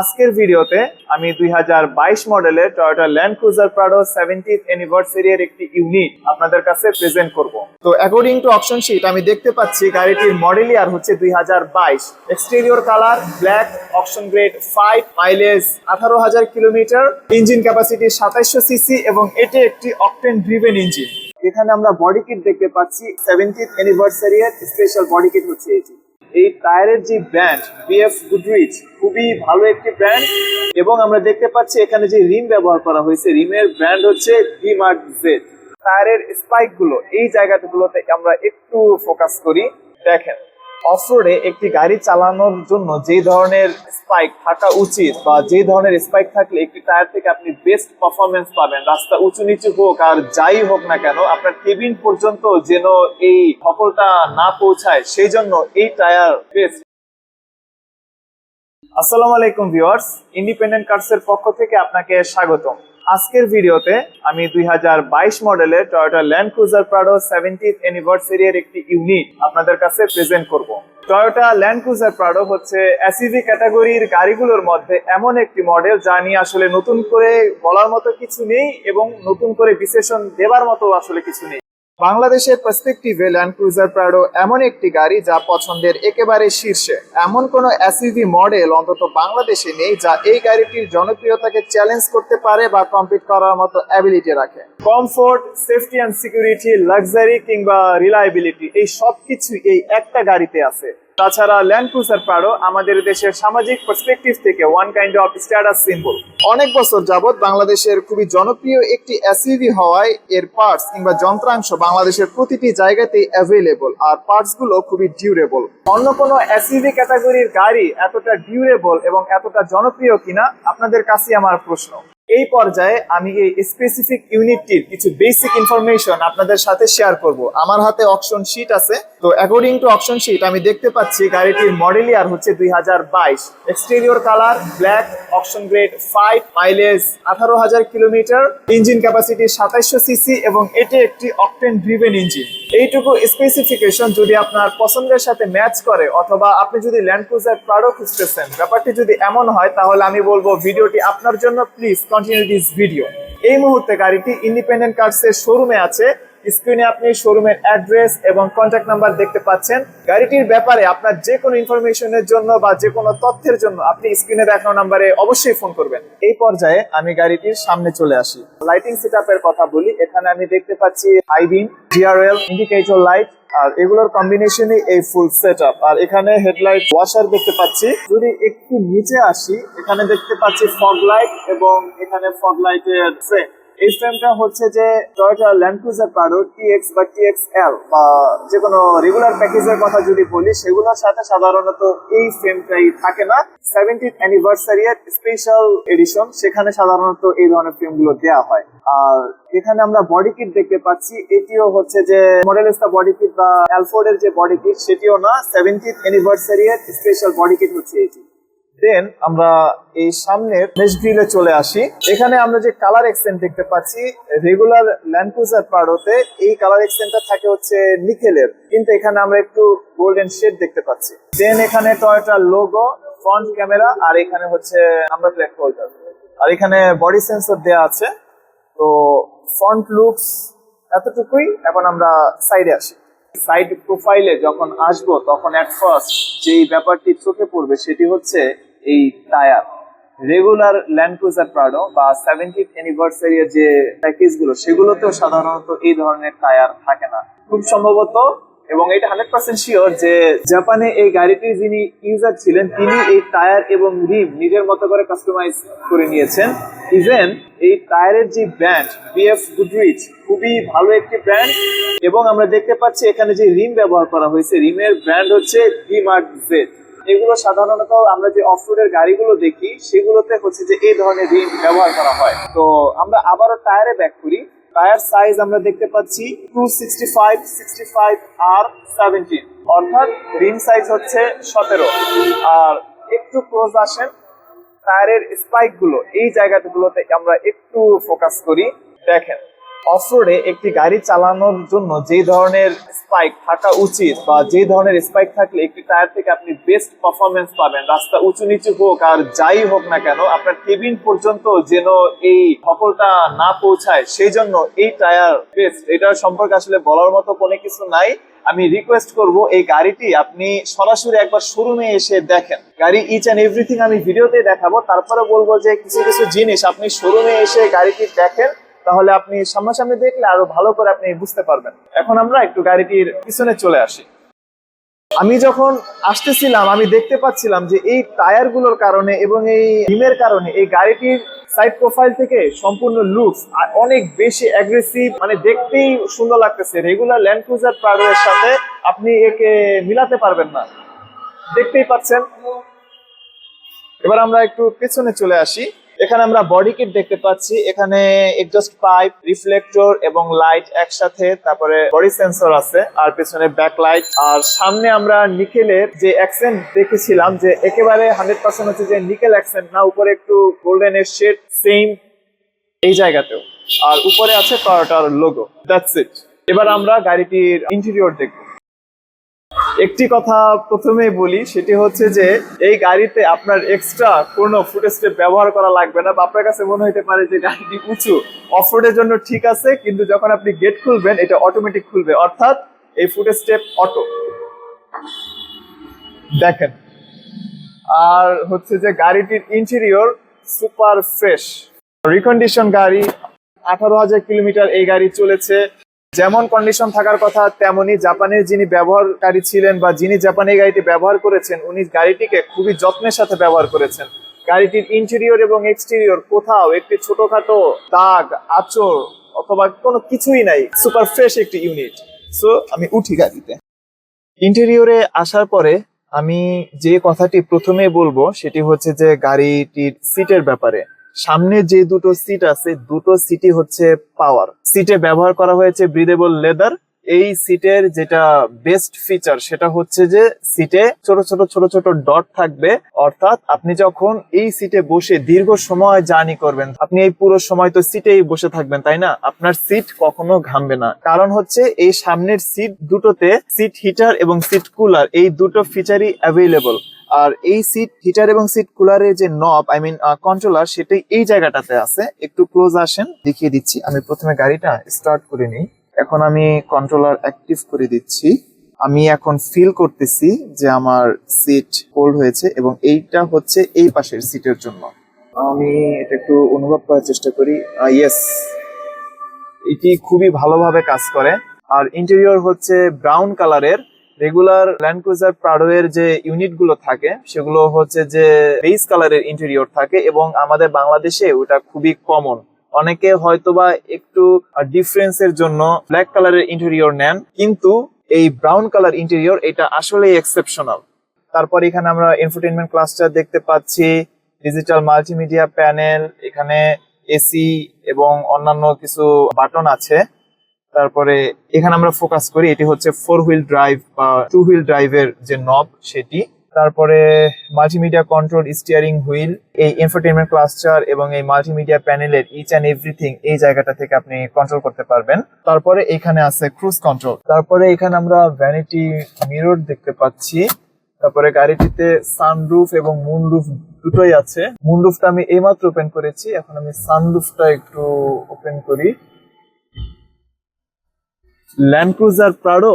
আজকের ভিডিওতে আমি দুই মডেলের Toyota Land Cruiser Prado seventieth anniversary এর একটি ইউনিট আপনাদের কাছে প্রেজেন্ট করব। তো অ্যাকর্ডিং টু অপশন শিট আমি দেখতে পাচ্ছি গাড়িটির মডেল ইয়ার হচ্ছে দুই হাজার বাইশ। Exterior colour black option grade five mileage আঠারো হাজার কিলোমিটার ইঞ্জিন ক্যাপাসিটি সাতাইশশো সিসি এবং এটি একটি অকটেন ড্রিভেন ইঞ্জিন এখানে আমরা বডি কিট দেখতে পাচ্ছি সেভেন্টিথ অ্যানিভার্সারি এর স্পেশাল বডি কিট হচ্ছে এটি। এই টায়ারের যে ব্র্যান্ড বিএফ গুডরিচ খুবই ভালো একটি ব্র্যান্ড এবং আমরা দেখতে পাচ্ছি এখানে যে রিম ব্যবহার করা হয়েছে, রিমের ব্র্যান্ড হচ্ছে ডিমার্ট জেড টায়ারের স্পাইকগুলো এই জায়গাগুলোতে আমরা একটু ফোকাস করি। দেখেন। অফরোডে একটি গাড়ি চালানোর জন্য যে ধরনের স্পাইক থাকা উচিত বা যে ধরনের স্পাইক থাকলে একটি টায়ার থেকে আপনি বেস্ট পারফরমেন্স পাবেন। রাস্তা উঁচু নিচু হোক আর যাই হোক না কেন, আপনার কেবিন পর্যন্ত যেন এই সকলটা না পৌঁছায়, সেই জন্য এই টায়ার বেস্ট আসসালামু আলাইকুম ভিউয়ার্স ইন্ডিপেন্ডেন্ট কার্সের পক্ষ থেকে আপনাকে স্বাগতম। আজকের ভিডিওতে আমি দুই মডেলের Toyota Land Cruiser Prado seventieth anniversary এর একটি ইউনিট আপনাদের কাছে প্রেজেন্ট করব। টয়োটা ল্যান্ড ক্রুজার প্রাডো হচ্ছে এসইভি ক্যাটাগরির গাড়িগুলোর মধ্যে এমন একটি মডেল যা নিয়ে আসলে নতুন করে বলার মতো কিছু নেই এবং নতুন করে বিশেষণ দেবার মতো আসলে কিছু নেই। বাংলাদেশের পার্সপেক্টিভে ল্যান্ড ক্রুজার প্রাডো এমন একটি গাড়ি যা পছন্দের একেবারে শীর্ষে। এমন কোনো এসইভি মডেল অন্তত বাংলাদেশে নেই যা এই গাড়িটির জনপ্রিয়তাকে চ্যালেঞ্জ করতে পারে বা কম্পিট করার মতো অ্যাবিলিটি রাখে। Comfort safety and security luxury কিংবা রিলায়েবিলিটি এই সব কিছু এই একটা গাড়িতে আছে। তাছাড়া ল্যান্ড ক্রুজার প্রাডো আমাদের দেশের সামাজিক পার্সপেক্টিভ থেকে one kind of status symbol অনেক বছর যাবৎ বাংলাদেশের খুবই জনপ্রিয় একটি এসইভি হওয়ায় এর পার্টস কিংবা যন্ত্রাংশ বাংলাদেশের প্রতিটি জায়গাতেই অ্যাভেলেবল আর পার্টসগুলো খুবই ডিউরেবল অন্য কোনো এসইভি ক্যাটাগরির গাড়ি এতটা ডিউরেবল এবং এতটা জনপ্রিয় কিনা আপনাদের কাছে আমার প্রশ্ন। এই পর্যায়ে আমি এই স্পেসিফিক ইউনিটটির কিছু বেসিক ইনফরমেশন আপনাদের সাথে শেয়ার করব। আমার হাতে অপশন শিট আছে। তো অ্যাকর্ডিং টু অপশন শিট আমি দেখতে পাচ্ছি গাড়িটির মডেল ইয়ার হচ্ছে দুই হাজার বাইশ। Exterior colour black option grade five mileage আঠারো হাজার কিলোমিটার ইঞ্জিন ক্যাপাসিটি সাতাইশশো সিসি এবং এটি একটি অকটেন ড্রিভেন ইঞ্জিন এইটুকু স্পেসিফিকেশন যদি আপনার পছন্দের সাথে ম্যাচ করে অথবা আপনি যদি ল্যান্ড ক্রুজার প্রাডো খুঁজতেছেন, ব্যাপারটি যদি এমন হয়, তাহলে আমি বলব ভিডিওটি আপনার জন্য প্লিজ কন্টিনিউ দিস ভিডিও এই মুহূর্তে গাড়িটি ইন্ডিপেন্ডেন্ট কার্সের শোরুমে আছে। স্ক্রিনে আপনি শোরুমের অ্যাড্রেস এবং কন্ট্যাক্ট নাম্বার দেখতে পাচ্ছেন। গাড়িটির ব্যাপারে আপনার যে কোনো ইনফরমেশনের জন্য বা যে কোনো তথ্যের জন্য আপনি স্ক্রিনে দেখানো নাম্বারে অবশ্যই ফোন করবেন। এই পর্যায়ে আমি গাড়িটির সামনে চলে আসি। লাইটিং সেটআপের কথা বলি। এখানে আমি দেখতে পাচ্ছি আইবিম জিআরএল ইন্ডিকেটর লাইট আর এগুলোর কম্বিনেশনই এই ফুল সেট আর এখানে হেডলাইট ওয়াশার দেখতে পাচ্ছি। যদি একটু নিচে আসি, এখানে দেখতে পাচ্ছি ফগ লাইট এবং এখানে ফগ লাইটের ফ্রেম এই ফ্রেমটা হচ্ছে যে Toyota Land Cruiser Prado TX বা টিএক্স এল বা যে কোনো রেগুলার প্যাকেজের কথা যদি বলি, সেগুলোর সাথে সাধারণত এই ফ্রেমটাই থাকে না। সেভেন্টিথ অ্যানিভার্সারি এর স্পেশাল এডিশন সেখানে সাধারণত এই ধরনের ফ্রেমগুলো দেওয়া হয়। আর এখানে আমরা বডি কিট দেখতে পাচ্ছি, এটিও হচ্ছে যে মডেলিস্তা বডি কিট বা অ্যালফোর্ড এর যে বডি কিট সেটিও না সেভেন্টিথ অ্যানিভার্সারি এর স্পেশাল বডি কিট হচ্ছে এটি। দেন আমরা এই সামনের মেশ গ্রিলে চলে আসি। এখানে আমরা যে কালার এক্সটেন্ট দেখতে পাচ্ছি রেগুলার ল্যান্ড ক্রুজার পার্ডোতে এই কালার এক্সটেন্টটা থাকে হচ্ছে নিকেলের। কিন্তু এখানে আমরা একটু গোল্ডেন শেড দেখতে পাচ্ছি। দেন এখানে টয়োটার লোগো ফ্রন্ট ক্যামেরা আর এখানে হচ্ছে নাম্বার প্লেট হোল্ডার আর এখানে বডি সেন্সর দেয়া আছে। তো ফ্রন্ট লুকস এতটুকুই। এখন আমরা সাইডে আসি। সাইড প্রোফাইলে যখন আসব, তখন অ্যাট ফার্স্ট যেই ব্যাপারটি চোখে পড়বে, সেটি হচ্ছে এই tyre regular Land Cruiser Prado বা সেভেন্টিথ অ্যানিভার্সারি যে প্যাকেজগুলো, সেগুলোতেও সাধারণত এই ধরনের টায়ার থাকে না। খুব সম্ভবত, এবং এটা হান্ড্রেড পার্সেন্ট শিওর যে জাপানে এই গাড়িটির যিনি ইউজার ছিলেন, তিনি এই টায়ার এবং রিম নিজের মতো করে কাস্টমাইজ করে নিয়েছেন। ইভেন এই টায়ারের যে ব্র্যান্ড বিএফ গুডরিচ খুবই ভালো একটি ব্র্যান্ড এবং আমরা দেখতে পাচ্ছি এখানে যে রিম ব্যবহার করা হয়েছে, রিমের ব্র্যান্ড হচ্ছে ডিমার্ট জেড এগুলো সাধারণত আমরা যে অফরোডের গাড়িগুলো দেখি, সেগুলোতে হচ্ছে যে এই ধরনের রিম ব্যবহার করা হয়। তো আমরা আবারও টায়ারে ব্যাক করি। টায়ার সাইজ আমরা দেখতে পাচ্ছি two sixty five sixty five আর সেভেন্টিন অর্থাৎ রিম সাইজ হচ্ছে সতেরো। আর একটু ক্লোজ আসেন, টায়ারের স্পাইকগুলো এই জায়গাগুলোতে আমরা একটু ফোকাস করি। দেখেন। অফরোডে একটি গাড়ি চালানোর জন্য যে ধরনের স্পাইক থাকা উচিত বা যে ধরনের স্পাইক থাকলে একটি টায়ার থেকে আপনি বেস্ট পারফরমেন্স পাবেন, রাস্তা উঁচু নিচু হোক আর যাই হোক না কেন, আপনার কেবিন পর্যন্ত যেন এই সকলটা না পৌঁছায়, সেই জন্য এই টায়ার বেস্ট এটার সম্পর্কে আসলে বলার মতো কোনো কিছু নাই। আমি রিকোয়েস্ট করব এই গাড়িটি আপনি সরাসরি একবার শোরুমে এসে দেখেন। গাড়ি ইচ অ্যান্ড এভরিথিং আমি ভিডিওতে দেখাবো। তারপরে বলব যে কিছু কিছু জিনিস আপনি শোরুমে এসে গাড়িটি দেখেন। তাহলে আপনি সামনাসামনি দেখলে আরও ভালো করে আপনি বুঝতে পারবেন। এখন আমরা একটু গাড়িটির পিছনে চলে আসি। আমি যখন আসতেছিলাম, আমি দেখতে পাচ্ছিলাম যে এই টায়ারগুলোর কারণে এবং এই রিমের কারণে এই গাড়িটির সাইড প্রোফাইল থেকে সম্পূর্ণ লুকস অনেক বেশি অ্যাগ্রেসিভ মানে দেখতেই সুন্দর লাগতেছে। রেগুলার ল্যান্ড ক্রুজার সাথে আপনি একে মিলাতে পারবেন না। দেখতেই পাচ্ছেন? এবার আমরা একটু পেছনে চলে আসি। এখানে আমরা বডি কিট দেখতে পাচ্ছি। এখানে এক্সস্ট পাইপ রিফ্লেক্টর এবং লাইট একসাথে, তারপরে বডি সেন্সর আছে, আর পেছনে ব্যাক লাইট আর সামনে আমরা নিকেলের যে অ্যাকসেন্ট দেখেছিলাম, যে একেবারে হান্ড্রেড পার্সেন্ট হচ্ছে যে নিকেল অ্যাকসেন্ট না, উপরে একটু গোল্ডেন এর শেড সেম এই জায়গাতেও। আর উপরে আছে টয়োটার লোগো দ্যাটস ইট এবার আমরা গাড়িটির ইন্টেরিয়র দেখব। একটি কথা প্রথমেই বলি, সেটি হচ্ছে যে এই গাড়িতে আপনার এক্সট্রা কোনো ফুট স্টেপ ব্যবহার করা লাগবে না বা আপনার কাছে মনে হতে পারে যে গাড়িটি উঁচু। অফরোডের জন্য ঠিক আছে, কিন্তু যখন আপনি গেট খুলবেন, এটা অটোমেটিক খুলবে। অর্থাৎ এই ফুট স্টেপ অটো দেখেন। আর হচ্ছে যে গাড়িটির ইন্টেরিয়র সুপার ফ্রেশ রিকন্ডিশন গাড়ি, আঠারো হাজার কিলোমিটার এই গাড়ি চলেছে। যেমন কন্ডিশন থাকার কথা, তেমনি জাপানের যিনি ব্যবহারকারী ছিলেন বা যিনি জাপানি গাড়িটি ব্যবহার করেছেন, উনি গাড়িটিকে খুবই যত্নের সাথে ব্যবহার করেছেন। গাড়িটির ইন্টেরিয়র এবং এক্সটেরিয়র কোথাও একটি ছোটখাটো দাগ আচর অথবা কোনো কিছুই নাই সুপার ফ্রেশ একটি ইউনিট সো আমি উঠি গাড়িতে। ইন্টেরিয়রে আসার পরে আমি যে কথাটি প্রথমে বলব, সেটি হচ্ছে যে গাড়িটির সিটের ব্যাপারে। সামনে যে দুটো সিট আছে, দুটো সিটই হচ্ছে পাওয়ার সিটে ব্যবহার করা হয়েছে ব্রিদেবল লেদার এই সিটের যেটা বেস্ট ফিচার সেটা হচ্ছে যে সিটে ছোট ছোট ছোট ছোট ডট থাকবে। অর্থাৎ আপনি যখন এই সিটে বসে দীর্ঘ সময় জার্নি করবেন, আপনি এই পুরো সময় তো সিটেই বসে থাকবেন, তাই না? আপনার সিট কখনো ঘামবে না। কারণ হচ্ছে এই সামনের সিট দুটোতে সিট হিটার এবং সিট কুলার এই দুটো ফিচারই অ্যাভেলেবল আর এই সিট হিটার এবং সিট কুলারের যে নব আই মিন কন্ট্রোলার সেটাই এই জায়গাটাতে আছে। একটু ক্লোজ আসেন, দেখিয়ে দিচ্ছি। আমি প্রথমে গাড়িটা স্টার্ট করে নিই। এখন আমি কন্ট্রোলার অ্যাক্টিভ করে দিচ্ছি। আমি এখন ফিল করতেছি যে আমার সিট কোল্ড হয়েছে এবং এইটা হচ্ছে এই পাশের সিটের জন্য। আমি এটা একটু অনুভব করার চেষ্টা করি। ইয়েস এটি খুবই ভালোভাবে কাজ করে। আর ইন্টেরিয়র হচ্ছে ব্রাউন কালারের রেগুলার ল্যান্ড ক্রুজার এর যে ইউনিটগুলো থাকে, সেগুলো হচ্ছে যে বেস কালারের ইন্টেরিয়র থাকে এবং আমাদের বাংলাদেশে ওটা খুবই কমন অনেকে হয়তোবা একটু ডিফারেন্সের জন্য ব্ল্যাক কালারের ইন্টেরিয়র নেন, কিন্তু এই ব্রাউন কালার ইন্টেরিয়র এটা আসলে এক্সেপশনাল তারপর এখানে আমরা ইনফোটেনমেন্ট ক্লাস্টার দেখতে পাচ্ছি ডিজিটাল মাল্টিমিডিয়া প্যানেল এখানে এসি এবং অন্যান্য কিছু বাটন আছে। তারপরে এখানে আমরা ফোকাস করি, এটি হচ্ছে ফোর হুইল ড্রাইভ বা টু হুইল ড্রাইভের যে নব সেটি। তারপরে মাল্টিমিডিয়া কন্ট্রোল স্টিয়ারিং হুইল এই ইনফোটেনমেন্ট ক্লাস্টার এবং এই মাল্টিমিডিয়া প্যানেলের ইচ অ্যান্ড এভরিথিং এই জায়গাটা থেকে আপনি কন্ট্রোল করতে পারবেন। তারপরে এখানে আছে ক্রুজ কন্ট্রোল তারপরে এখানে আমরা ভ্যানিটি মিরর দেখতে পাচ্ছি। তারপরে গাড়িটিতে সানরুফ এবং মুনরুফ দুটোই আছে। মুনরুফটা আমি এইমাত্র ওপেন করেছি, এখন আমি সানরুফটা একটু ওপেন করি। ল্যান্ড ক্রুজার প্রাডো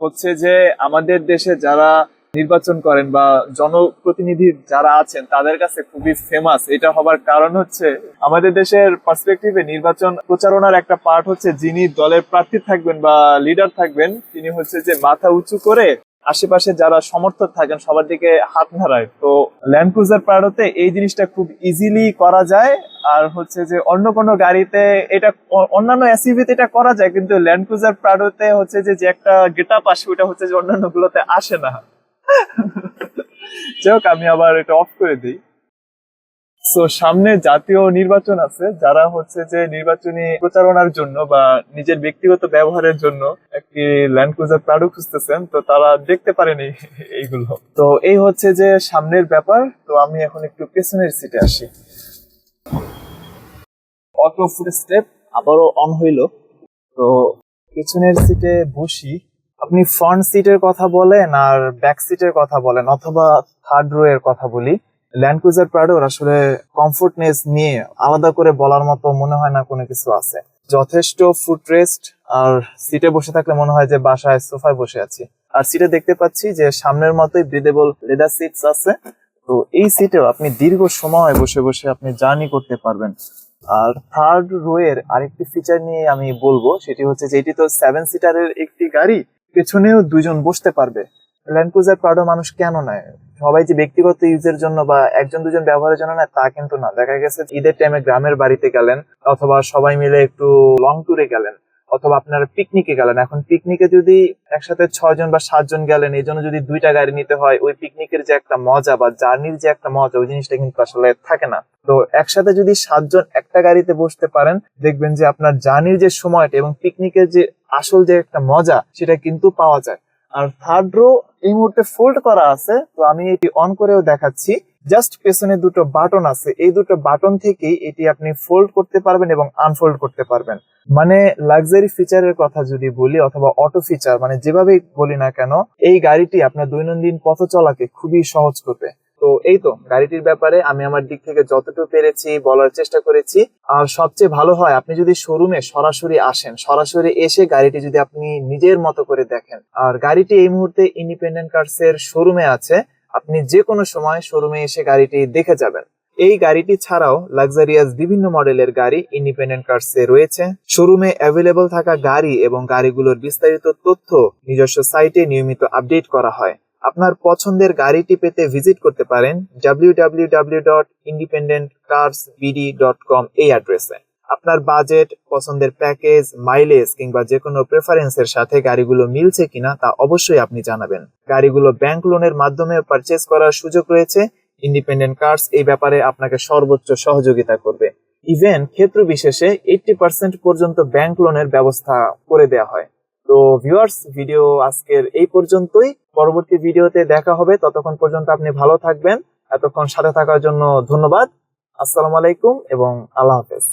হচ্ছে যে আমাদের দেশে যারা নির্বাচন করেন বা জনপ্রতিনিধি যারা আছেন, তাদের কাছে খুবই ফেমাস এটা হবার কারণ হচ্ছে আমাদের দেশের পার্সপেক্টিভে নির্বাচন প্রচারণার একটা পার্ট হচ্ছে যিনি দলের প্রার্থী থাকবেন বা লিডার থাকবেন, তিনি হচ্ছে যে মাথা উঁচু করে আশেপাশে যারা সমর্থক থাকেন, সবার দিকে হাত ধারায় তো ল্যান্ড ক্রুজার প্রাডোতে এই জিনিসটা খুব ইজিলি করা যায়। আর হচ্ছে যে অন্য কোনো গাড়িতে এটা অন্যান্য এসইভিতে এটা করা যায়, কিন্তু ল্যান্ড ক্রুজার প্রাডোতে হচ্ছে যে যে একটা গেট আপ আসে, ওটা হচ্ছে যে অন্যান্য গুলোতে আসে না। যাই হোক, আমি আবার এটা অফ করে দিই। সো সামনে জাতীয় নির্বাচন আছে, যারা হচ্ছে যে নির্বাচনী প্রচারণার জন্য বা নিজের ব্যক্তিগত ব্যবহারের জন্য একটি ল্যান্ড ক্রুজার খুঁজতেছেন, তো তারা দেখতে পারেনি এইগুলো। তো এই হচ্ছে যে সামনের ব্যাপার, তো আমি এখন একটু পেছনের সিটে আসি। অটো ফুট স্টেপ আবারও অন হইল। তো পিছনের সিটে বসি। আপনি ফ্রন্ট সিটের কথা বলেন আর ব্যাক সিটের কথা বলেন, অথবা থার্ড রো এর কথা বলি। ল্যান্ড ক্রুজার প্রাডোর আসলে কমফোর্টনেস নিয়ে আলাদা করে বলার মতো মনে হয় না কোনো কিছু আছে। যথেষ্ট ফুট রেস্ট আর সিটে বসে থাকলে মনে হয় যে বাসায় সোফায় বসে আছি। আর সিটে দেখতে পাচ্ছি যে সামনের মতোই ব্রিদেবল লেদার সিটস আছে। তো এই সিটেও আপনি দীর্ঘ সময় বসে বসে আপনি জার্নি করতে পারবেন। আর থার্ড রো এর আরেকটি ফিচার নিয়ে আমি বলব, সেটি হচ্ছে যে এটি তো সেভেন সিটারের একটি গাড়ি, পেছনেও দুজন বসতে পারবে। ল্যান্ড ক্রুজার প্রাডো মানুষ কেন নেয়? সবাই যে ব্যক্তিগত ইউজের জন্য বা একজন, দুজন ব্যবহারের জন্য নেয়, তা কিন্তু না। দেখা গেছে ঈদের টাইমে গ্রামের বাড়িতে গেলেন, অথবা সবাই মিলে একটু লং ট্যুরে গেলেন, অথবা আপনারা পিকনিকে গেলেন। এখন পিকনিকে যদি একসাথে ছয় জন বা সাতজন গেলেন, এই জন্য যদি দুইটা গাড়ি নিতে হয়, ওই পিকনিকের যে একটা মজা বা জার্নির যে একটা মজা, ওই জিনিসটা কিন্তু আসলে থাকে না। তো একসাথে যদি সাতজন একটা গাড়িতে বসতে পারেন, দেখবেন যে আপনার জার্নির যে সময়টা এবং পিকনিকের যে আসল যে একটা মজা, সেটা কিন্তু পাওয়া যায়। আর থার্ড রো এই মুহূর্তে ফোল্ড করা আছে, তো আমি এটি অন করেও দেখাচ্ছি। জাস্ট পেছনে দুটো বাটন আছে। এই দুটো বাটন থেকেই এটি আপনি ফোল্ড করতে পারবেন এবং আনফোল্ড করতে পারবেন। মানে লাক্সারি ফিচারের কথা যদি বলি, অথবা অটো ফিচার মানে যেভাবেই বলি না কেন, এই গাড়িটি আপনার দৈনন্দিন পথ চলাকে খুবই সহজ করবে। তো এই তো গাড়িটির ব্যাপারে আমি আমার দিক থেকে যতটুকু পেরেছি বলার চেষ্টা করেছি। আর সবচেয়ে ভালো হয়, আপনি যদি শোরুমে সরাসরি আসেন, সরাসরি এসে গাড়িটি যদি আপনি নিজের মতো করে দেখেন, আর গাড়িটি এই মুহূর্তে ইন্ডিপেন্ডেন্ট কার্স এর শোরুমে আছে, আপনি যে কোনো সময় শোরুমে এসে গাড়িটি দেখে যাবেন। এই গাড়িটি ছাড়াও লাক্সারিয়াস বিভিন্ন মডেলের গাড়ি ইন্ডিপেন্ডেন্ট কার্স এ রয়েছে। শোরুমে অ্যাভেলেবল থাকা গাড়ি এবং গাড়িগুলোর বিস্তারিত তথ্য নিজস্ব সাইটে নিয়মিত আপডেট করা হয়। আপনার পছন্দের গাড়িটি পেতে ভিজিট করতে পারেন www.independentcarsbd.com এই অ্যাড্রেসে আপনার বাজেট পছন্দের প্যাকেজ মাইলেজ কিংবা যে কোনো প্রেফারেন্সের সাথে গাড়িগুলো মিলছে কিনা তা অবশ্যই আপনি জানাবেন। গাড়িগুলো ব্যাংক লোনের মাধ্যমে পারচেজ করার সুযোগ রয়েছে। ইন্ডিপেন্ডেন্ট কার্স এই ব্যাপারে আপনাকে সর্বোচ্চ সহযোগিতা করবে। ইভেন ক্ষেত্র বিশেষে এইটটি পার্সেন্ট পর্যন্ত ব্যাংক লোনের ব্যবস্থা করে দেওয়া হয়। তো ভিউয়ার্স ভিডিও আজকের এই পর্যন্তই। পরবর্তী ভিডিওতে দেখা হবে। ততক্ষণ পর্যন্ত আপনি ভালো থাকবেন। এতক্ষণ সাথে থাকার জন্য ধন্যবাদ। আসসালামু আলাইকুম এবং আল্লাহ হাফেজ।